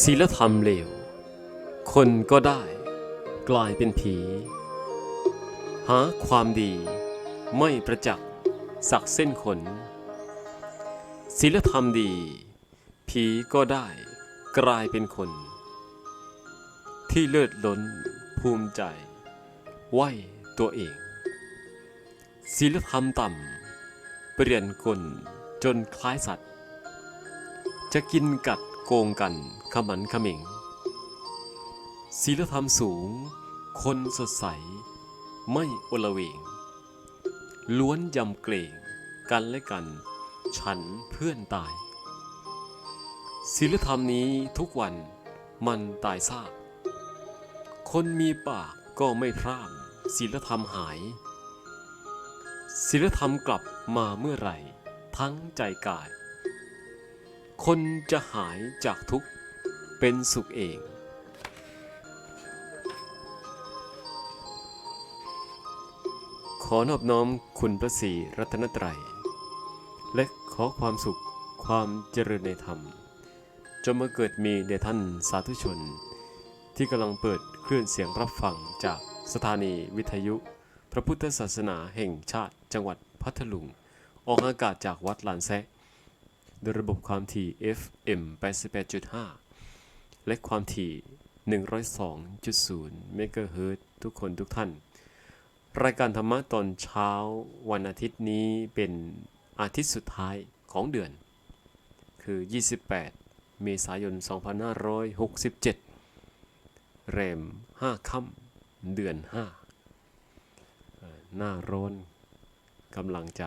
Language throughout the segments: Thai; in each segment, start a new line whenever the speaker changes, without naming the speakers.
ศีลธรรมเลว คนก็ได้ กลายเป็นผี หาความดี ไม่ประจักษ์สักเส้นขนศีลธรรมดี ผีก็ได้กลายเป็นคน ที่เลิศล้นภูมิใจ ไหวตัวเองศีลธรรมต่ำ เปลี่ยนกลจนคล้ายสัตว์ จะกินกัด โกงกันขมันขมิงศีลธรรมสูง คนสดใส ไม่อลเวง ล้วนยำเกรงกันและกัน ฉันเพื่อนตายศีลธรรมนี้ทุกวันมันตายซาก คนมีปากก็ไม่พร่ำศีลธรรมหายศีลธรรมกลับมาเมื่อไหร่ ทั้งใจกาย คนจะหายจากทุกข์เป็นสุขเอง ขอนอบน้อมคุณพระศรีรัตนตรัย และขอความสุขความเจริญในธรรมจงมาเกิดมีแด่ท่านสาธุชน ที่กำลังเปิดคลื่นเสียงรับฟังจากสถานีวิทยุ พระพุทธศาสนาแห่งชาติจังหวัดพัทลุง ออกอากาศจากวัดลานแซะ โดยระบบความถี่ FM 88.5 และความถี่ 102.0 เมกะเฮิรตทุกคนทุกท่าน รายการธรรมะตอนเช้าวันอาทิตย์นี้เป็นอาทิตย์สุดท้ายของเดือน คือ 28 เมษายน 2567 แรม 5 ค่ำเดือน 5 หน้าร้อนกำลังจะ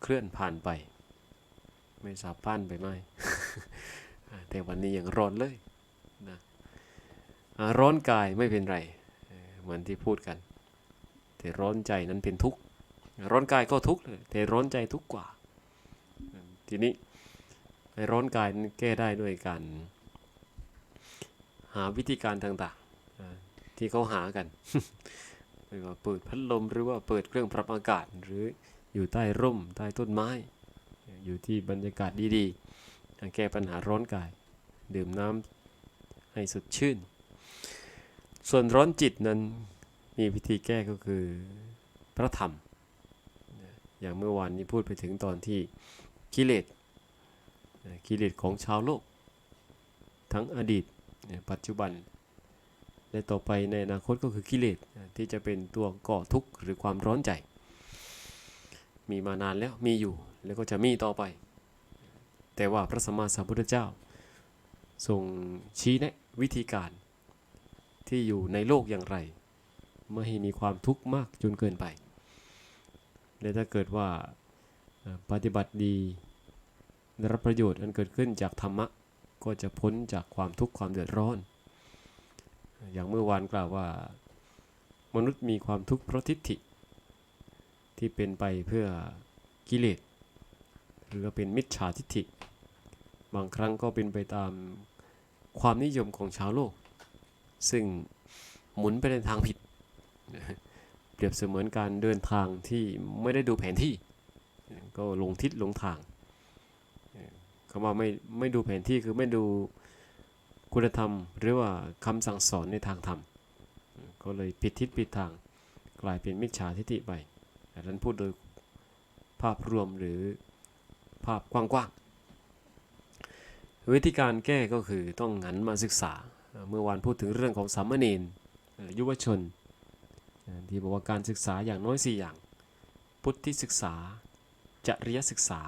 เคลื่อนผ่านไป ไม่ทราบผ่านไปไหมแต่วันนี้ยังร้อนเลยนะร้อนกายไม่เป็นไรเหมือนที่พูดกัน แต่ร้อนใจนั้นเป็นทุกข์ร้อนกายก็ทุกข์เลยแต่ร้อนใจทุกข์กว่า ทีนี้ไอ้ร้อนกายแก้ได้ด้วยการหาวิธีการต่างๆที่เขาหากันไม่ว่าเปิดพัดลมหรือว่าเปิดเครื่องปรับอากาศหรืออยู่ใต้ร่มใต้ต้นไม้ อยู่ที่บรรยากาศดีๆแก้ปัญหาร้อนกาย ดื่มน้ำให้สดชื่น ส่วนร้อนจิตนั้นมีวิธีแก้ก็คือพระธรรม อย่างเมื่อวานนี้พูดไปถึงตอนที่กิเลสกิเลสของชาวโลก ทั้งอดีตปัจจุบันและต่อไปในอนาคตก็คือกิเลสที่จะเป็นตัวก่อทุกข์หรือความร้อนใจ มีมานานแล้วมีอยู่ แล้วก็จะมีต่อไป แต่ว่าพระสัมมาสัมพุทธเจ้าทรงชี้แนะวิธีการ ที่อยู่ในโลกอย่างไร ไม่ให้มีความทุกข์มากจนเกินไป และถ้าเกิดว่าปฏิบัติดีได้รับประโยชน์อันเกิดขึ้นจากธรรมะ ก็จะพ้นจากความทุกข์ความเดือดร้อน อย่างเมื่อวานกล่าวว่า มนุษย์มีความทุกข์เพราะทิฏฐิ ที่เป็นไปเพื่อกิเลส รือเป็นมิจฉาทิฏฐิ บางครั้งก็เป็นไปตามความนิยมของชาวโลก ซึ่งหมุนไปในทางผิด เปรียบเสมือนการเดินทางที่ไม่ได้ดูแผนที่ ก็หลงทิศหลงทางคำว่าไม่ไม่ดูแผนที่คือไม่ดูคุณธรรม หรือว่าคำสั่งสอนในทางธรรม ก็เลยผิดทิศผิดทางกลายเป็นมิจฉาทิฏฐิไปแต่นั้นพูดโดยภาพรวมหรือ ภาพกว้างๆวิธีการแก้ก็คือต้องหันมาศึกษา เมื่อวานพูดถึงเรื่องของสามเณรยุวชน ที่บอกว่าการศึกษาอย่างน้อย 4 อย่าง พุทธิศึกษา จริยศึกษา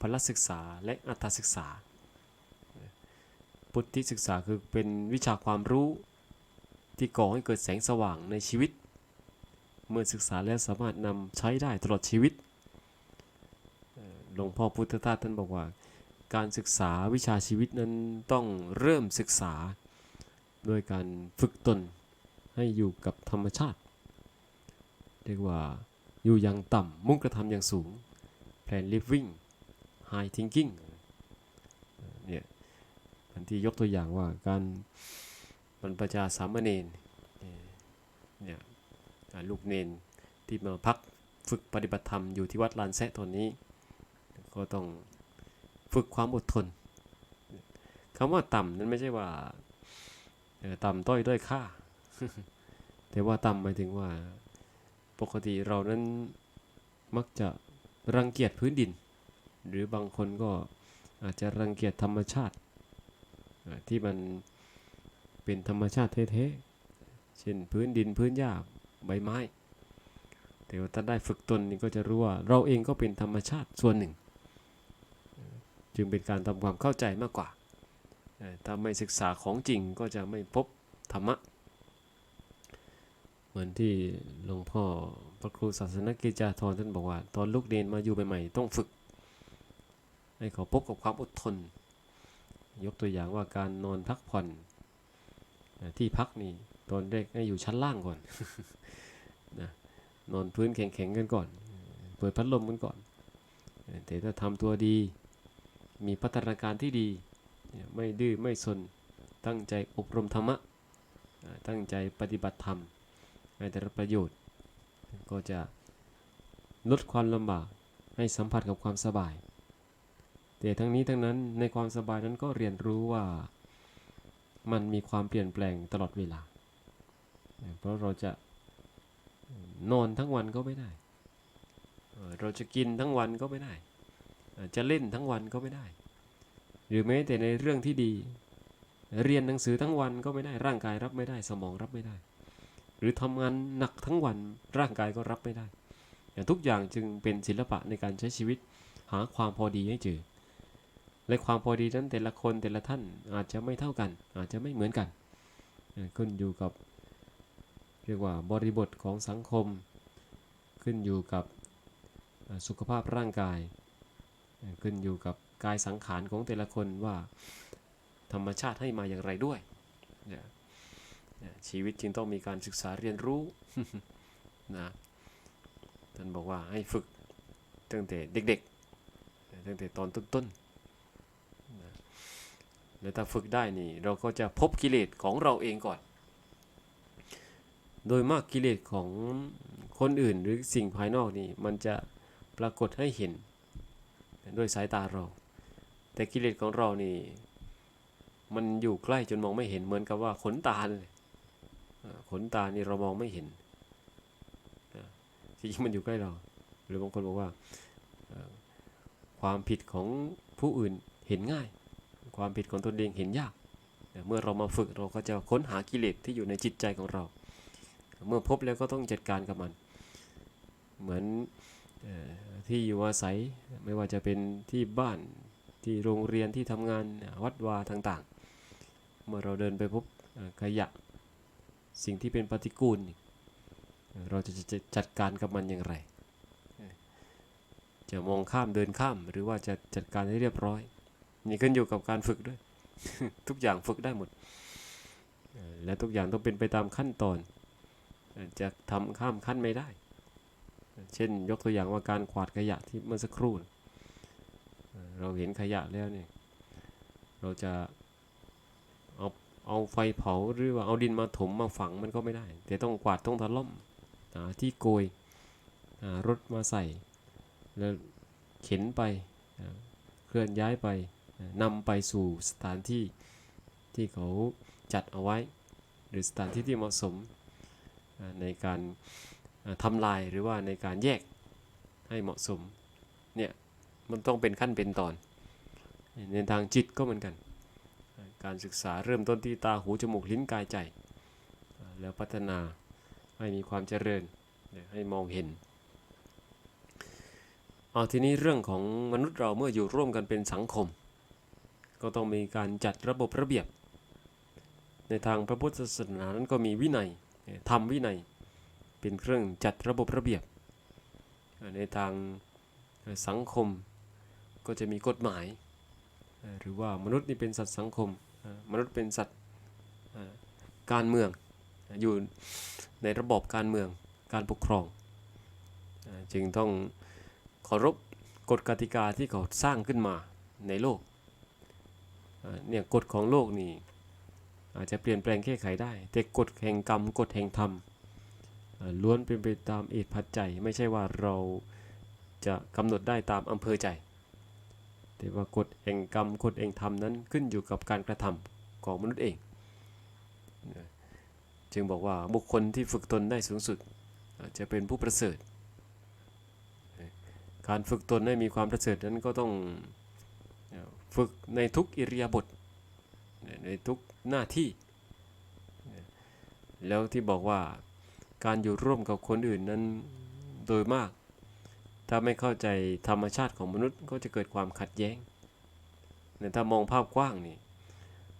พลศึกษาและอัตศึกษา พุทธิศึกษาคือเป็นวิชาความรู้ที่ก่อให้เกิดแสงสว่างในชีวิต เมื่อศึกษาแล้วสามารถนำใช้ได้ตลอดชีวิต หลวงพ่อพุทธทาสท่านบอกว่า การศึกษาวิชาชีวิตนั้นต้องเริ่มศึกษาโดยการฝึกตนให้อยู่กับธรรมชาติ เรียกว่าอยู่อย่างต่ำมุ่งกระทำอย่างสูง plan living high thinking เนี่ยอันที่ยกตัวอย่างว่าการบรรพชาสามเณรเนี่ยลูกเนนที่มาพักฝึกปฏิบัติธรรมอยู่ที่วัดลานแซะตอนนี้ ก็ต้องฝึกความอดทนคำว่าต่ำนั้นไม่ใช่ว่าเอ่อต่ำต้อยด้อยค่า แต่ว่าต่ำหมายถึงว่า ปกติเรานั้นมักจะรังเกียจพื้นดิน หรือบางคนก็อาจจะรังเกียจธรรมชาติ ที่มันเป็นธรรมชาติเท่ๆเช่นพื้นดินพื้นหญ้าใบไม้ แต่ว่าถ้าได้ฝึกตนนี่ก็จะรู้ว่า เราเองก็เป็นธรรมชาติส่วนหนึ่ง จึงเป็นการทำความเข้าใจมากกว่า ถ้าไม่ศึกษาของจริงก็จะไม่พบธรรมะ เหมือนที่หลวงพ่อพระครูศาสนกิจาธรท่านบอกว่า ตอนลูกเรียนมาอยู่ใหม่ๆต้องฝึก ให้เขาพบกับความอดทน ยกตัวอย่างว่าการนอนพักผ่อนที่พักนี่ตอนแรกให้อยู่ชั้นล่างก่อนนะนอนพื้นแข็งๆกันก่อน เปิดพัดลมกันก่อน แต่ถ้าทำตัวดี มีพัฒนาการที่ดี ไม่ดื้อไม่สน ตั้งใจอบรมธรรมะ ตั้งใจปฏิบัติธรรมให้ได้รับประโยชน์ ก็จะลดความลำบากให้สัมผัสกับความสบาย แต่ทั้งนี้ทั้งนั้นในความสบายนั้นก็เรียนรู้ว่ามันมีความเปลี่ยนแปลงตลอดเวลา เพราะเราจะนอนทั้งวันก็ไม่ได้ เราจะกินทั้งวันก็ไม่ได้ จะเล่นทั้งวันก็ไม่ได้ หรือแม้แต่ในเรื่องที่ดี เรียนหนังสือทั้งวันก็ไม่ได้ร่างกายรับไม่ได้สมองรับไม่ได้ หรือทำงานหนักทั้งวันร่างกายก็รับไม่ได้อย่างทุกอย่างจึงเป็นศิลปะในการใช้ชีวิตหาความพอดีให้เจอและความพอดีนั้นแต่ละคนแต่ละท่านอาจจะไม่เท่ากัน อาจจะไม่เหมือนกันขึ้นอยู่กับเรียกว่าบริบทของสังคม ขึ้นอยู่กับสุขภาพร่างกาย ขึ้นอยู่กับกายสังขารของแต่ละคนว่าธรรมชาติให้มาอย่างไรด้วย ชีวิตจึงต้องมีการศึกษาเรียนรู้นะท่านบอกว่าให้ฝึกตั้งแต่เด็กๆตั้งแต่ตอนต้นๆนะแล้วถ้าฝึกได้นี่เราก็จะพบกิเลสของเราเองก่อน โดยมากกิเลสของคนอื่นหรือสิ่งภายนอกนี่มันจะปรากฏให้เห็น ด้วยสายตาเรา แต่กิเลสของเรานี่ มันอยู่ใกล้จนมองไม่เห็นเหมือนกับว่าขนตาเลยขนตานี่เรามองไม่เห็นจริงมันอยู่ใกล้เรา หรือบางคนบอกว่าความผิดของผู้อื่นเห็นง่าย ความผิดของตนเองเห็นยาก เมื่อเรามาฝึกเราก็จะค้นหากิเลสที่อยู่ในจิตใจของเรา เมื่อพบแล้วก็ต้องจัดการกับมัน เหมือนเที่อยู่อาศัย ไม่ว่าจะเป็นที่บ้านที่โรงเรียนที่ทำงานวัดวาต่างๆ เมื่อเราเดินไปพบขยะสิ่งที่เป็นปฏิกูล เราจะจะจัดการกับมันอย่างไร จะมองข้ามเดินข้ามหรือว่าจะจัดการให้เรียบร้อย นี่ขึ้นอยู่กับการฝึกด้วย ทุกอย่างฝึกได้หมด และทุกอย่างต้องเป็นไปตามขั้นตอน จะทำข้ามขั้นไม่ได้ เช่นยกตัวอย่างว่าการกวาดขยะที่เมื่อสักครู่ เราเห็นขยะแล้วเนี่ย เราจะเอาเอาไฟเผาหรือว่าเอาดินมาถมมาฝังมันก็ไม่ได้ แต่ต้องกวาดต้องตะล่มที่โกยรถมาใส่ แล้วเข็นไปเคลื่อนย้ายไปนำไปสู่สถานที่ที่เขาจัดเอาไว้ หรือสถานที่ที่เหมาะสมในการ อ่าทำลายหรือว่าในการแยกให้เหมาะสมเนี่ยมันต้องเป็นขั้นเป็นตอน ในทางจิตก็เหมือนกัน การศึกษาเริ่มต้นที่ตาหูจมูกลิ้นกายใจ แล้วพัฒนาให้มีความเจริญเนี่ยให้มองเห็นเอาทีนี้เรื่องของมนุษย์เราเมื่ออยู่ร่วมกันเป็นสังคม ก็ต้องมีการจัดระบบระเบียบ ในทางพระพุทธศาสนานั้นก็มีวินัยทำวินัย เป็นเครื่องจัดระบบระเบียบ ในทางสังคมก็จะมีกฎหมาย หรือว่ามนุษย์นี่เป็นสัตว์สังคม มนุษย์เป็นสัตว์การเมือง อยู่ในระบบการเมืองการปกครอง จึงต้องเคารพกฎกติกาที่เขาสร้างขึ้นมาในโลกเนี่ยกฎของโลกนี่อาจจะเปลี่ยนแปลงแก้ไขได้ แต่กฎแห่งกรรมกฎแห่งธรรม ล้วนเป็นไปตามเหตุปัจจัย ไม่ใช่ว่าเราจะกำหนดได้ตามอำเภอใจ แต่ว่ากฎแห่งกรรมกฎแห่งธรรมนั้นขึ้นอยู่กับการกระทำของมนุษย์เอง จึงบอกว่าบุคคลที่ฝึกตนได้สูงสุดจจะเป็นผู้ประเสริฐ การฝึกตนให้มีความประเสริฐนั้นก็ต้องฝึกในทุกอิริยาบถในทุกหน้าที่ แล้วที่บอกว่า การอยู่ร่วมกับคนอื่นนั้นโดยมาก ถ้าไม่เข้าใจธรรมชาติของมนุษย์ก็จะเกิดความขัดแย้งแต่ถ้ามองภาพกว้างนี่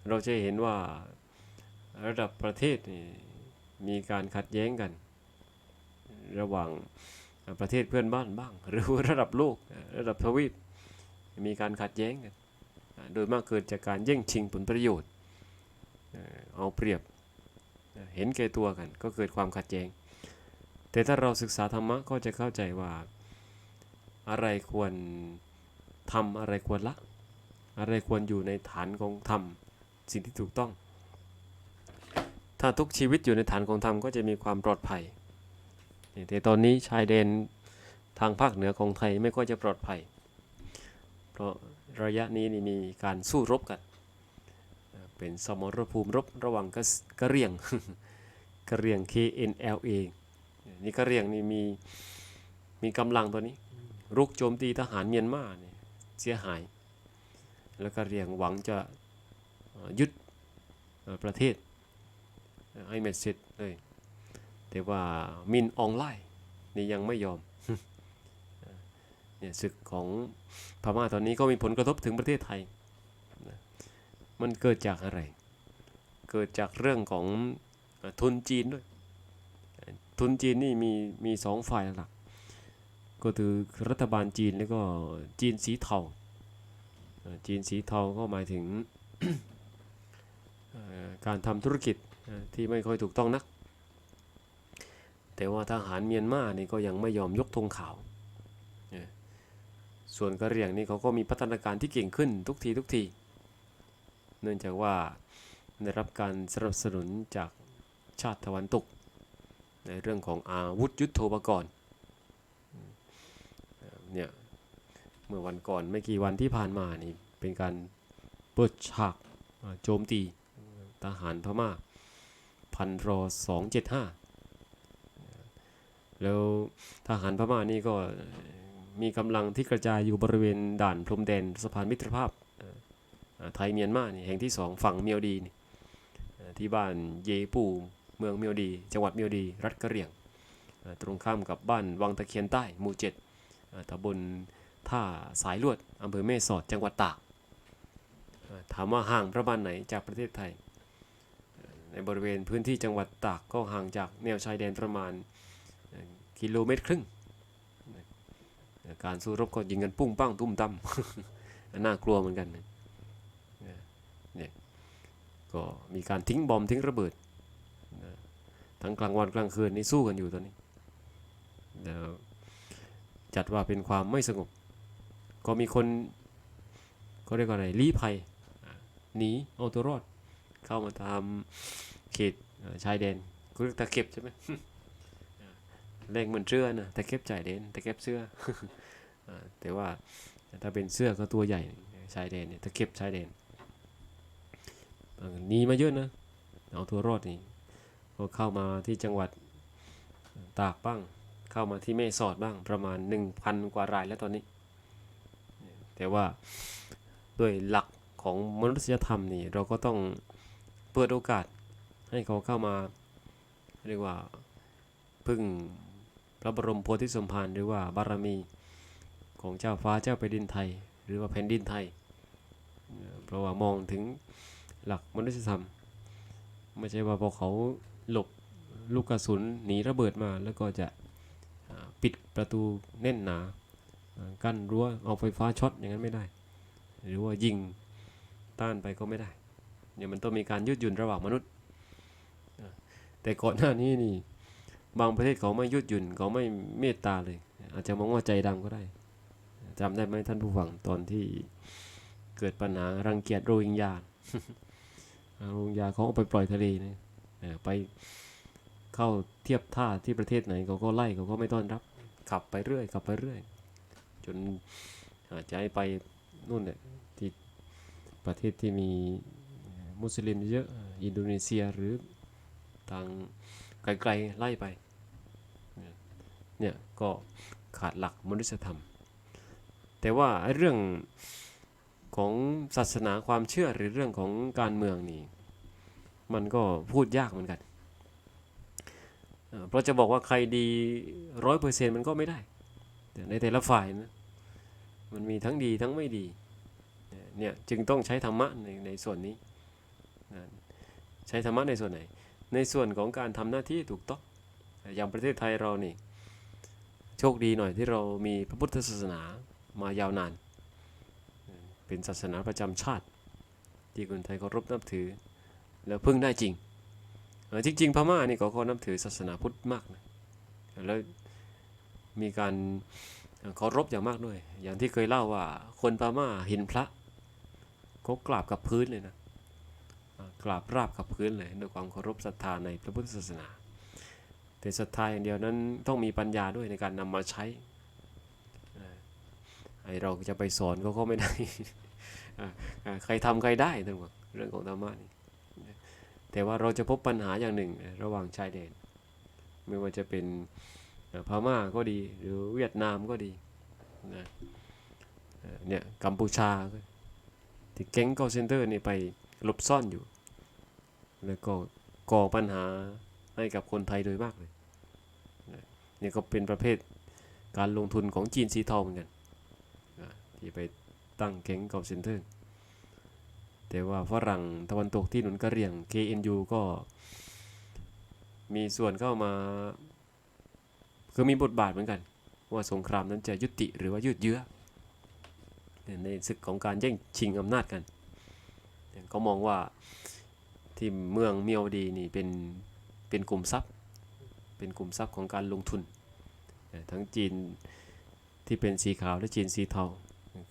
เราจะเห็นว่าระดับประเทศนี่มีการขัดแย้งกัน ระหว่างประเทศเพื่อนบ้านบ้าง หรือระดับโลกระดับทวีป มีการขัดแย้งกัน โดยมากเกิดจากการแย่งชิงผลประโยชน์ เอาเปรียบ เห็นแก่ตัวกัน ก็เกิดความขัดแย้ง แต่ถ้าเราศึกษาธรรมะก็จะเข้าใจว่า อะไรควรทำอะไรควรละ อะไรควรอยู่ในฐานของธรรมสิ่งที่ถูกต้อง ถ้าทุกชีวิตอยู่ในฐานของธรรมก็จะมีความปลอดภัย แต่ตอนนี้ชายแดนทางภาคเหนือของไทยไม่ค่อยจะปลอดภัย เพราะระยะนี้นี่มีการสู้รบกัน เป็นสมรภูมิรบระหว่างกะเรียงกะเรียง KNLA นี่กะเรียงนี่มีมีกำลังตัวนี้ รุกโจมตีทหารเมียนมาเนี่ยเสียหาย แล้วก็เรียงหวังจะยึดประเทศให้เมดเสร็จเลย แต่ว่ามินออนไลน์นี่ยังไม่ยอมเนี่ยศึกของพม่าตอนนี้ก็มีผลกระทบถึงประเทศไทย มันเกิดจากอะไร เกิดจากเรื่องของทุนจีนด้วย ทุนจีนนี่มีมีสองฝ่ายหลัก ก็คือรัฐบาลจีนแล้วก็จีนสีเทา จีนสีเทาก็หมายถึงการทำธุรกิจที่ไม่ค่อยถูกต้องนัก แต่ว่าทหารเมียนมานี่ก็ยังไม่ยอมยกธงขาว ส่วนกะเหรี่ยงนี่เขาก็มีพัฒนาการที่เก่งขึ้นทุกทีทุกที เนื่องจากว่าได้รับการสนับสนุนจากชาติตะวันตก ในเรื่องของอาวุธยุโทโธปกรณ์เนี่ยเมื่อวันก่อนไม่กี่วันที่ผ่านมานี่เป็นการเปิดฉากโจมตีทหารพม่าพันรอสองเจ็ดห้าแล้วทหารพม่านี่ก็มีกำลังที่กระจายอยู่บริเวณด่านพรมแดนสะพานมิตรภาพ ไทยเมียนมานี่แห่งที่สองฝั่งเมียวดีที่บ้านเยปูเมืองเมียวดี จังหวัดเมียวดี รัฐกะเหรี่ยง ตรงข้ามกับบ้านวังตะเคียนใต้หมู่เจ็ดตำบลท่าสายลวดอำเภอแม่สอดจังหวัดตากถามว่าห่างประมาณไหนจากประเทศไทย ในบริเวณพื้นที่จังหวัดตากก็ห่างจากแนวชายแดนประมาณกิโลเมตรครึ่ง การสู้รบก็ยิงกันปุ้งปั้งตุ้มตั้มน่ากลัวเหมือนกันนี่ย ก็มีการทิ้งบอมทิ้งระเบิดทั้งกลางวันกลางคืนนี่สู้กันอยู่ตอนนี้แล้วจัดว่าเป็นความไม่สงบ ก็มีคนก็เรียกว่าอะไรลี้ภัยหนีเอาตัวรอด เข้ามาตามเขตชายแดนก็เรียกตะเข็บใช่ไหมแรงเหมือนเสื้อนะตะเข็บชายแดนตะเข็บเสื้อแต่ว่าถ้าเป็นเสื้อก็ตัวใหญ่ชายแดนเนี่ยตะเข็บชายแดน หนีมาเยอะนะ เอาตัวรอดนี่ก็เข้ามาที่จังหวัดตากบ้าง เข้ามาที่แม่สอดบ้างประมาณ 1,000 กว่ารายแล้วตอนนี้ แต่ว่าด้วยหลักของมนุษยธรรมนี่เราก็ต้องเปิดโอกาสให้เขาเข้ามาเรียกว่าพึ่งพระบรมโพธิสมภารหรือว่าบารมีของเจ้าฟ้าเจ้าแผ่นดินไทย หรือว่าแผ่นดินไทย เพราะว่ามองถึง หลักมนุษยธรรม ไม่ใช่ว่าพอเขาหลบลูกกระสุนหนีระเบิดมาแล้วก็จะปิดประตูแน่นหนา กั้นรั้วเอาไฟฟ้าช็อตอย่างนั้นไม่ได้ หรือว่ายิงต้านไปก็ไม่ได้เนี่ยมันต้องมีการยืดหยุ่นระหว่างมนุษย์ แต่ก่อนหน้านี้นี่บางประเทศเขาไม่ยืดหยุ่นเขาไม่เมตตาเลย อาจจะมองว่าใจดำก็ได้จำได้ไหมท่านผู้ฟังตอนที่เกิดปัญหารังเกียจโรฮิงญา โรงญาเขาเอาไปปล่อยทะเลนะไปเข้าเทียบท่าที่ประเทศไหนเขาก็ไล่เขาก็ไม่ต้อนรับ ขับไปเรื่อยขับไปเรื่อย จนอาจจะให้ไปนู่นเนี่ยที่ประเทศที่มีมุสลิมเยอะอินโดนีเซียหรือทางไกลๆไล่ไปเนี่ยก็ขาดหลักมนุษยธรรม แต่ว่าเรื่อง ของศาสนาความเชื่อหรือเรื่องของการเมืองนี่ มันก็พูดยากเหมือนกัน เพราะจะบอกว่าใครดีร้อยเปอร์เซ็นต์มันก็ไม่ได้แต่ในแต่ละฝ่ายนะมันมีทั้งดีทั้งไม่ดีเนี่ยจึงต้องใช้ธรรมะในในส่วนนี้ใช้ธรรมะในส่วนไหน ในส่วนของการทำหน้าที่ถูกต้องอย่างประเทศไทยเรานี่โชคดีหน่อยที่เรามีพระพุทธศาสนามายาวนาน เป็นศาสนาประจำชาติ ที่คนไทยเคารพนับถือ แล้วพึ่งได้จริงเอ่จริงๆพม่านี่ก็ก็นับถือศาสนาพุทธมากนะแล้วมีการเคารพอย่างมากด้วย อย่างที่เคยเล่าว่าคนพม่าเห็นพระเขากราบกับพื้นเลยนะกราบราบกับพื้นเลยด้วยความเคารพศรัทธาในพระพุทธศาสนา แต่ศรัทธาอย่างเดียวนั้นต้องมีปัญญาด้วยในการนำมาใช้ ไอเราจะไปสอนเขาก็ไม่ได้ใครทำใครได้ทั้งหมดเรื่องของธรรมะนี่แต่ว่าเราจะพบปัญหาอย่างหนึ่ง ระหว่างชายแดน ไม่ว่าจะเป็นพม่าก็ดี หรือเวียดนามก็ดีนะเนี่ยกัมพูชาที่แก๊ง call center นี่ไปหลบซ่อนอยู่ แล้วก็ก่อปัญหาให้กับคนไทยโดยมากเลยนี่ก็เป็นประเภทการลงทุนของจีนสีเทาเหมือนกัน ที่ไปตั้งแก๊ง call center แต่ว่าฝรั่งตะวันตกที่หนุนกระเรียง KNU ก็มีส่วนเข้ามา คือมีบทบาทเหมือนกัน ว่าสงครามนั้นจะยุติหรือว่ายืดเยื้อ ในศึกของการแย่งชิงอำนาจกันเขามองว่าที่เมืองเมียวดีนี่เป็นเป็นกลุ่มทรัพย์ เป็นกลุ่มทรัพย์ของการลงทุน ทั้งจีนที่เป็นสีขาวและจีนสีเทา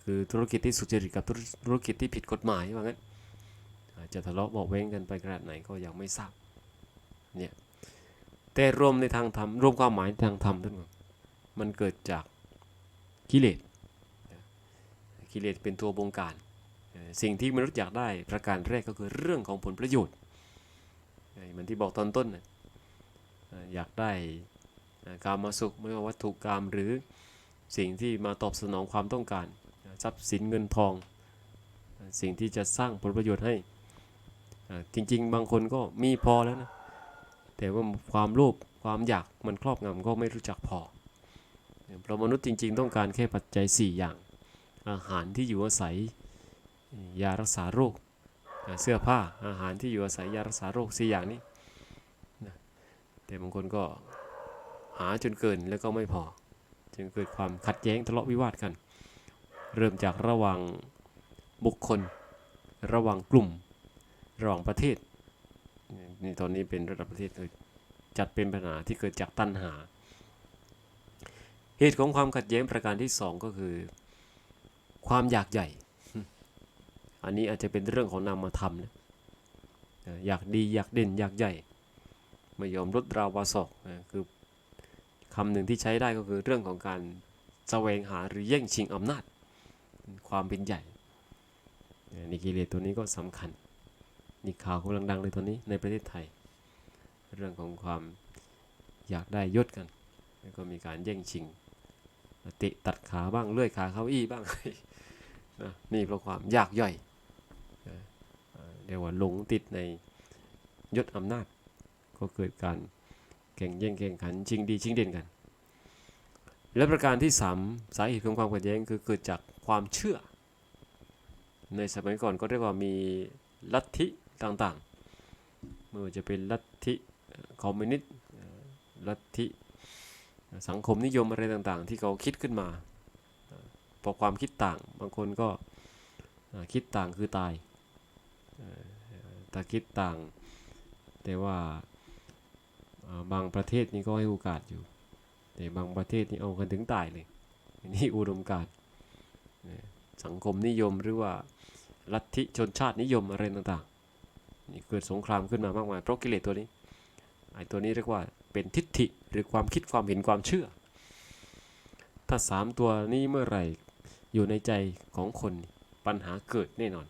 คือธุรกิจที่สุจริตกับธุรกิจที่ผิดกฎหมายว่างั้นจะทะเลาะบาะแว้งกันไปขนาดไหนก็ยังไม่ทราบเนี่ยแต่รวมในทางธรรมรวมความหมายทางธรรมทั้งหมดมันเกิดจากกิเลสกิเลสเป็นตัวบงการ สิ่งที่มนุษย์อยากได้ประการแรกก็คือเรื่องของผลประโยชน์เหมือนที่บอกตอนต้นอยากได้การมาสุขไม่ว่าวัตถุกรรมหรือสิ่งที่มาตอบสนองความต้องการ ทรัพย์สินเงินทอง สิ่งที่จะสร้างผลประโยชน์ให้ จริง ๆ บางคนก็มีพอแล้วนะ แต่ว่าความโลภความอยากมันครอบงำก็ไม่รู้จักพอเพราะมนุษย์จริง ๆ ต้องการแค่ปัจจัย 4 อย่าง อาหารที่อยู่อาศัยยารักษาโรค เสื้อผ้าอาหารที่อยู่อาศัยยารักษาโรคสี่อย่างนี้แต่บางคนก็หาจนเกินแล้วก็ไม่พอ จึงเกิดความขัดแย้งทะเลาะวิวาทกัน เริ่มจากระหว่างบุคคล ระหว่างกลุ่ม ระหว่างประเทศนี่ตอนนี้เป็นระดับประเทศเลยจัดเป็นปัญหาที่เกิดจากตัณหา เหตุของความขัดแย้งประการที่สองก็คือ ความอยากใหญ่ อันนี้อาจจะเป็นเรื่องของนามธรรมนะเอ่ออยากดีอยากเด่นอยากใหญ่ ไม่ยอมลดราวาศอกนะคือคำหนึ่งที่ใช้ได้ก็คือเรื่องของการแสวงหาหรือแย่งชิงอำนาจ ความเป็นใหญ่นี่กิเลสตัวนี้ก็สำคัญนี่ข่าวกำลังดังเลยตอนนี้ในประเทศไทย เรื่องของความอยากได้ยศกัน แล้วก็มีการแย่งชิงติตัดขาบ้างเลื่อยขาเข้าอี้บ้างนะนี่เพราะความอยากย่อยเอ่เรียกว่าหลงติดในยศอำนาจ ก็เกิดการแข่งแย่งแข่งขันชิงดีชิงเด่นกัน และประการที่สามสาเหตุของความขัดแย้งคือเกิดจาก ความเชื่อ ในสมัยก่อนก็เรียกว่ามีลัทธิต่างๆไม่ว่าจะเป็นลัทธิคอมมิวนิสต์ลัทธิสังคมนิยมอะไรต่างๆ ที่เขาคิดขึ้นมาพอความคิดต่างบางคนก็คิดต่างคือตายเอ่อถ้าคิดต่าง แต่ว่าบางประเทศนี่ก็ให้โอกาสอยู่ แต่บางประเทศนี่เอากันถึงตายเลยนี่อุดมการณ์ สังคมนิยมหรือว่าลัทธิชนชาตินิยมอะไรต่างๆนี่เกิดสงครามขึ้นมามากมายเพราะกิเลสตัวนี้ไอ้ตัวนี้เรียกว่าเป็นทิฏฐิหรือความคิดความเห็นความเชื่อ ถ้าสามตัวนี้เมื่อไหร่อยู่ในใจของคนปัญหาเกิดแน่นอน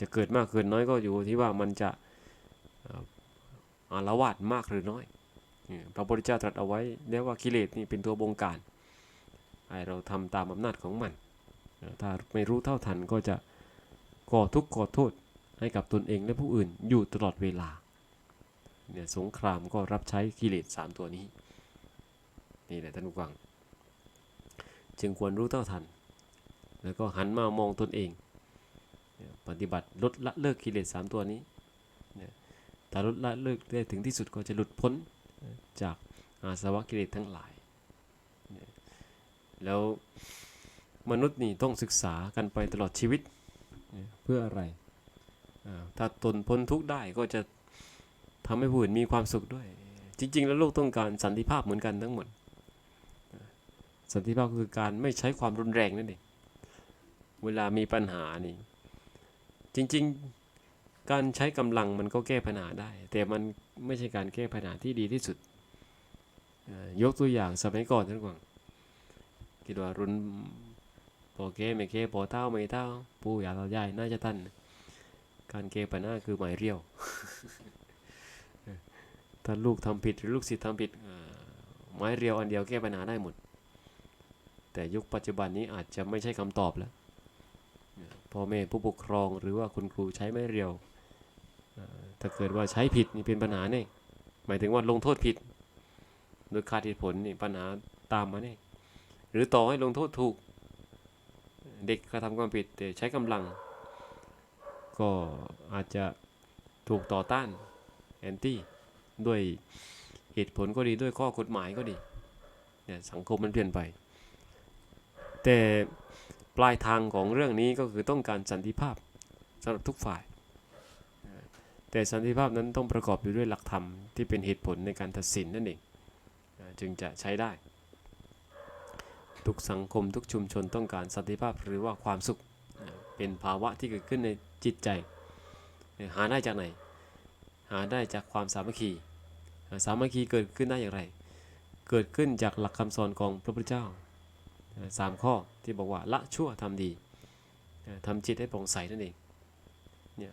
จะเกิดมากเกินน้อยก็อยู่ที่ว่ามันจะอาละวาดมากหรือน้อยพระพุทธเจ้าตรัสเอาไว้เรียกว่ากิเลสนี่เป็นตัวบงการให้เราทำตามอำนาจของมันอ ถ้าไม่รู้เท่าทันก็จะก่อทุกข์ก่อโทษให้กับตนเองและผู้อื่นอยู่ตลอดเวลาเนี่ยสงครามก็รับใช้กิเลสสามตัวนี้นี่แหละท่านผู้ฟัง จึงควรรู้เท่าทัน แล้วก็หันมามองตนเอง ปฏิบัติลดละเลิกกิเลสสามตัวนี้เนี่ยถ้าลดละเลิกได้ถึงที่สุดก็จะหลุดพ้นจากอาสวะกิเลสทั้งหลาย แล้ว มนุษย์นี่ต้องศึกษากันไปตลอดชีวิตเพื่ออะไร ถ้าตนพ้นทุกข์ได้ก็จะทำให้ผู้อื่นมีความสุขด้วย จริง ๆ แล้วโลกต้องการสันติภาพเหมือนกันทั้งหมด สันติภาพก็คือการไม่ใช้ความรุนแรงนั่นเอง เวลามีปัญหานี่ จริง ๆ การใช้กำลังมันก็แก้ปัญหาได้ แต่มันไม่ใช่การแก้ปัญหาที่ดีที่สุด ยกตัวอย่างสมัยก่อนท่านกวางคิดว่ารุน พอแก้ไม่แก้พอเท่าไม่เท่าปู่ย่าตายายน่าจะทันการแก้ปัญหาคือหมายเรียว ถ้าลูกทำผิดหรือลูกศิษย์ทำผิดเอ่อไม้เรียวอันเดียวแก้ปัญหาได้หมด แต่ยุคปัจจุบันนี้อาจจะไม่ใช่คำตอบแล้วพ่อแม่ผู้ปกครองหรือว่าคุณครูใช้ไม่เรียว ถ้าเกิดว่าใช้ผิดนี่เป็นปัญหาแน่หมายถึงว่าลงโทษผิด โดยขาดเหตุผลนี่ปัญหาตามมาแน่หรือต่อให้ลงโทษถูก เด็กกระทำความผิดแต่ใช้กำลัง ก็อาจจะถูกต่อต้านแอนตี้ด้วยเหตุผลก็ดีด้วยข้อกฎหมายก็ดีเนี่ยสังคมมันเปลี่ยนไป แต่ปลายทางของเรื่องนี้ก็คือต้องการสันติภาพสำหรับทุกฝ่าย แต่สันติภาพนั้นต้องประกอบอยู่ด้วยหลักธรรมที่เป็นเหตุผลในการตัดสินนั่นเองจึงจะใช้ได้ ทุกสังคมทุกชุมชนต้องการสันติภาพหรือว่าความสุขเป็นภาวะที่เกิดขึ้นในจิตใจ หาได้จากไหน หาได้จากความสามัคคีสามัคคีเกิดขึ้นได้อย่างไร เกิดขึ้นจากหลักคำสอนของพระพุทธเจ้าสามข้อที่บอกว่าละชั่วทำดีทำจิตให้โปร่งใสนั่นเองเนี่ย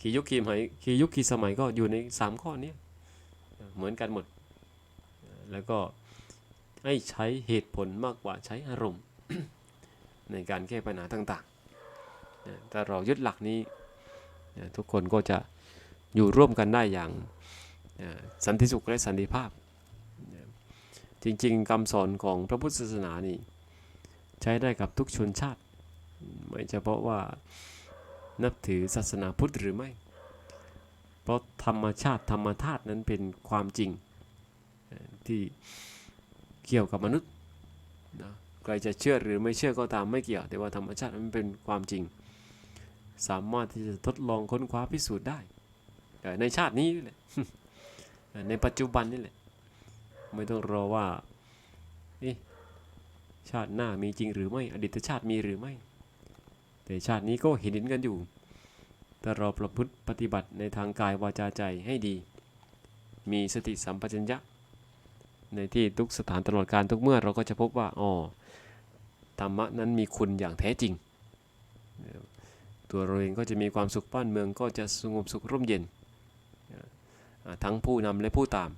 ขียุคขีสมัยขียุคขีสมัยก็อยู่ในสามข้อนี้เหมือนกันหมด แล้วก็ ให้ใช้เหตุผลมากกว่าใช้อารมณ์ ในการแก้ปัญหาต่างๆถ้าเรายึดหลักนี้ทุกคนก็จะอยู่ร่วมกันได้อย่างสันติสุขและสันติภาพจริงๆคำสอนของพระพุทธศาสนานี่ใช้ได้กับทุกชนชาติ ไม่เฉพาะว่านับถือศาสนาพุทธหรือไม่ เพราะธรรมชาติธรรมธาตุนั้นเป็นความจริงที่ เกี่ยวกับมนุษย์นะใครจะเชื่อหรือไม่เชื่อก็ตามไม่เกี่ยว แต่ว่าธรรมชาติมันเป็นความจริง สามารถที่จะทดลองค้นคว้าพิสูจน์ได้ ในชาตินี้แหละในปัจจุบันนี่แหละ ไม่ต้องรอว่าชาติหน้ามีจริงหรือไม่ อดีตชาติมีหรือไม่ แต่ชาตินี้ก็เห็นเห็นกันอยู่ แต่เราประพฤติปฏิบัติในทางกายวาจาใจให้ดี มีสติสัมปชัญญะ ในที่ทุกสถานตลอดการทุกเมื่อเราก็จะพบว่าอ๋อธรรมะนั้นมีคุณอย่างแท้จริง ตัวเราเองก็จะมีความสุขบ้านเมืองก็จะสงบสุขร่มเย็น ทั้งผู้นำและผู้ตาม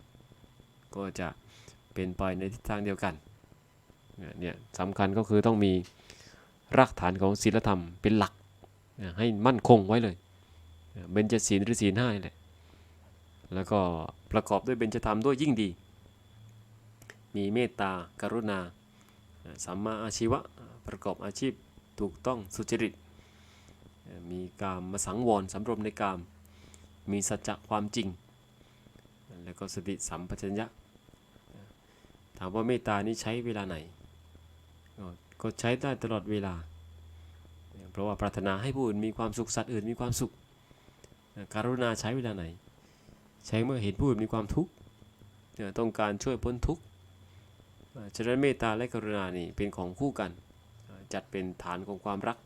ก็จะเป็นไปในทิศทางเดียวกันเนี่ยสำคัญก็คือต้องมีรากฐานของศีลธรรมเป็นหลักให้มั่นคงไว้เลยเบญจศีลหรือศีลห้าแหละแล้วก็ประกอบด้วยเบญจธรรมด้วยยิ่งดี มีเมตตากรุณา สัมมาอาชีวะ ประกอบอาชีพถูกต้องสุจริต มีกามมาสังวรสำรวมในกาม มีสัจจะความจริง แล้วก็สติสัมปชัญญะ ถามว่าเมตตานี้ใช้เวลาไหน ก็ใช้ได้ตลอดเวลา เพราะว่าปรารถนาให้ผู้อื่นมีความสุขสัตว์อื่นมีความสุข การุณาใช้เวลาไหน ใช้เมื่อเห็นผู้อื่นมีความทุกข์ต้องการช่วยพ้นทุกข์ ฉะนั้นเมตตาและกรุณานี่เป็นของคู่กัน จัดเป็นฐานของความรัก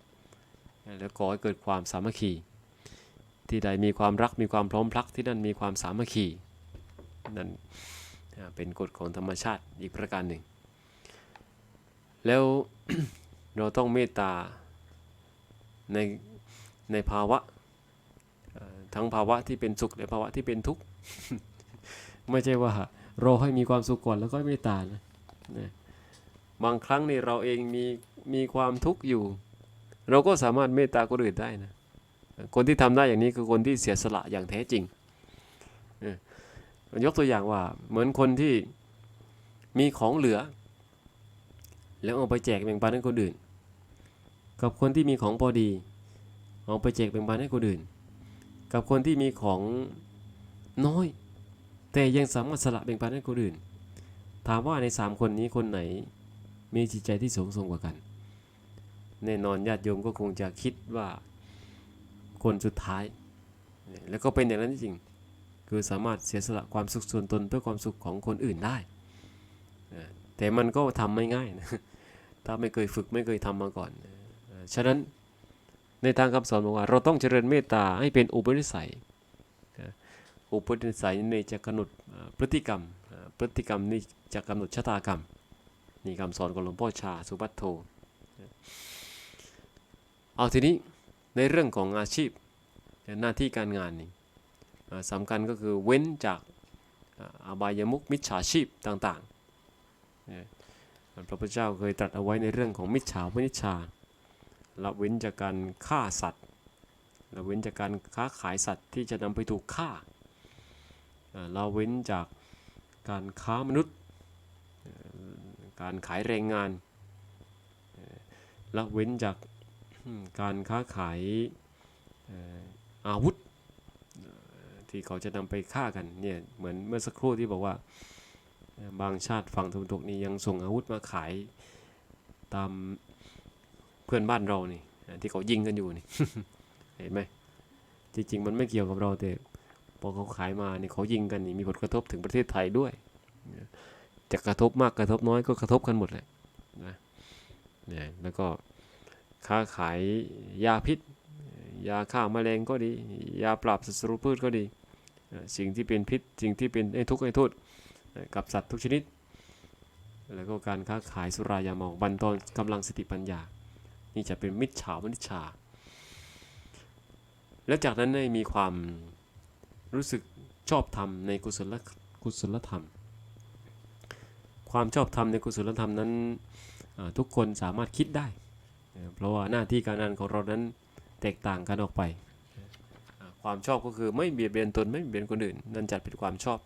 แล้วก่อให้เกิดความสามัคคี ที่ใดมีความรักมีความพร้อมพลักที่นั่นมีความสามัคคีนั่นเป็นกฎของธรรมชาติอีกประการหนึ่ง แล้วเราต้องเมตตาในในภาวะทั้งภาวะที่เป็นสุขและภาวะที่เป็นทุกข์ ไม่ใช่ว่ารอให้มีความสุขก่อนแล้วก็เมตตานะ นะบางครั้งนี่เราเองมีมีความทุกข์อยู่ เราก็สามารถเมตตาคนอื่นได้นะคนที่ทำได้อย่างนี้คือคนที่เสียสละอย่างแท้จริงยกตัวอย่างว่าเหมือนคนที่มีของเหลือ แล้วเอาไปแจกแบ่งปันให้คนอื่น กับคนที่มีของพอดี เอาไปแจกแบ่งปันให้คนอื่น กับคนที่มีของน้อย แต่ยังสามารถสละแบ่งปันให้คนอื่น ถามว่าในสามคนนี้คนไหนมีจิตใจที่สูงส่งกว่ากัน แน่นอนญาติโยมก็คงจะคิดว่าคนสุดท้าย แล้วก็เป็นอย่างนั้นจริงๆคือสามารถเสียสละความสุขส่วนตนเพื่อความสุขของคนอื่นได้ แต่มันก็ทำไม่ง่ายนะ ถ้าไม่เคยฝึกไม่เคยทำมาก่อน ฉะนั้นในทางคำสอนบอกว่า เราต้องเจริญเมตตาให้เป็นอุปนิสัยอออุปนิสัยนี่จะกำหนดพฤติกรรม พฤติกรรมนี่จะกำหนดชะตากรรม นี่คำสอนของหลวงพ่อชาสุภัทโทเอาทีนี้ในเรื่องของอาชีพหน้าที่การงานนี่สำคัญก็คือเว้นจากอาบายมุขมิจฉาชีพต่างๆพระพุทธเจ้าเคยตรัสเอาไว้ในเรื่องของมิจฉาวินิจฉาละเว้นจากการฆ่าสัตว์ละเว้นจากการค้าขายสัตว์ที่จะนำไปถูกฆ่าอ่าละเว้นจาก การค้ามนุษย์ การขายแรงงานละเว้นจากการค้าขายอาวุธที่เขาจะนำไปฆ่ากันเนี่ยเหมือนเมื่อสักครู่ที่บอกว่าบางชาติฝั่งตะวันตกนี่ยังส่งอาวุธมาขายตามเพื่อนบ้านเรานี่ที่เขายิงกันอยู่นี่เห็นไหมจริงๆมันไม่เกี่ยวกับเราแต่ พอเขาขายมาเนี่ยเขายิงกันนี่มีผลกระทบถึงประเทศไทยด้วยจะกระทบมากกระทบน้อยก็กระทบกันหมดแหละนะเนี่ยแล้วก็ค้าขายยาพิษ ยาฆ่าแมลงก็ดี ยาปราบศัตรูพืชก็ดี สิ่งที่เป็นพิษ สิ่งที่เป็นไอ้ทุกข์ไอ้โทษกับสัตว์ทุกชนิด แล้วก็การค้าขายสุรายาเมาบันทอนกำลังสติปัญญา นี่จะเป็นมิจฉาวนิชชาแล้วจากนั้นได้มีความ รู้สึกชอบธรรมในกุศลกุศลธรรม ความชอบธรรมในกุศลธรรมนั้นทุกคนสามารถคิดได้ เพราะว่าหน้าที่การงานของเรานั้นแตกต่างกันออกไป ความชอบก็คือไม่เบียดเบียนตนไม่เบียดเบียนคนอื่น นั่นจัดเป็นความชอบ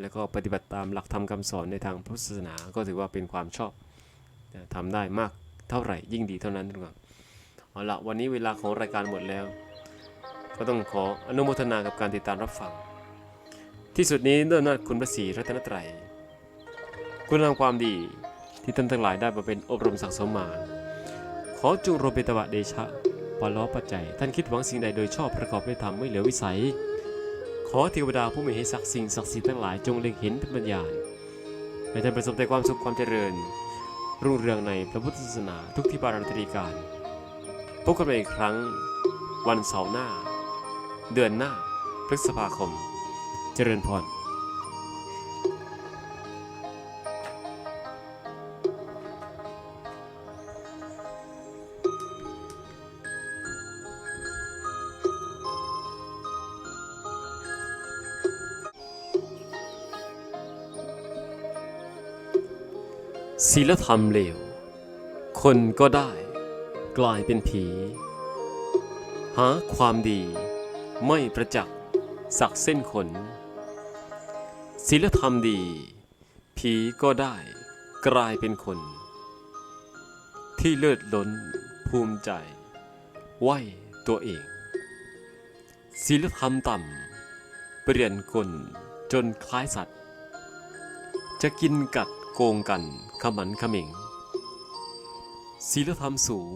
แล้วก็ปฏิบัติตามหลักธรรมคำสอนในทางพุทธศาสนาก็ถือว่าเป็นความชอบนะทำได้มากเท่าไหร่ยิ่งดีเท่านั้นทุกคนเอาละวันนี้เวลาของรายการหมดแล้ว ก็ต้องขออนุโมทนากับการติดตามรับฟัง ที่สุดนี้ด้วยอำนาจคุณพระศรีรัตนตรัย คุณงามความดีที่ท่านทั้งหลายได้มาเป็นอบรมสั่งสมมา ขอจงรเปตบะเดชะปล้อปัจจัย ท่านคิดหวังสิ่งใดโดยชอบประกอบด้วยธรรมไม่เหลือวิสัย ขอเทวดาผู้มีให้ศักดิ์สิ่งศักดิ์สิทธิ์ทั้งหลายจงเล็งเห็นเป็นปัญญาให้ท่านประสบแต่ความสุขความเจริญ รุ่งเรืองในพระพุทธศาสนาทุกที่ปาราตรีการพบกันใหม่อีกครั้งวันเสาร์หน้า เดือนหน้า พฤษภาคม เจริญพรศีลธรรมเลว คนก็ได้ กลายเป็นผี หาความดี ไม่ประจักษ์สักเส้นขนศีลธรรมดี ผีก็ได้กลายเป็นคน ที่เลิศล้นภูมิใจไหวตัวเองศีลธรรมต่ำ เปลี่ยนคนจนคล้ายสัตว์ จะกินกัดโกงกันขมันขมิงศีลธรรมสูง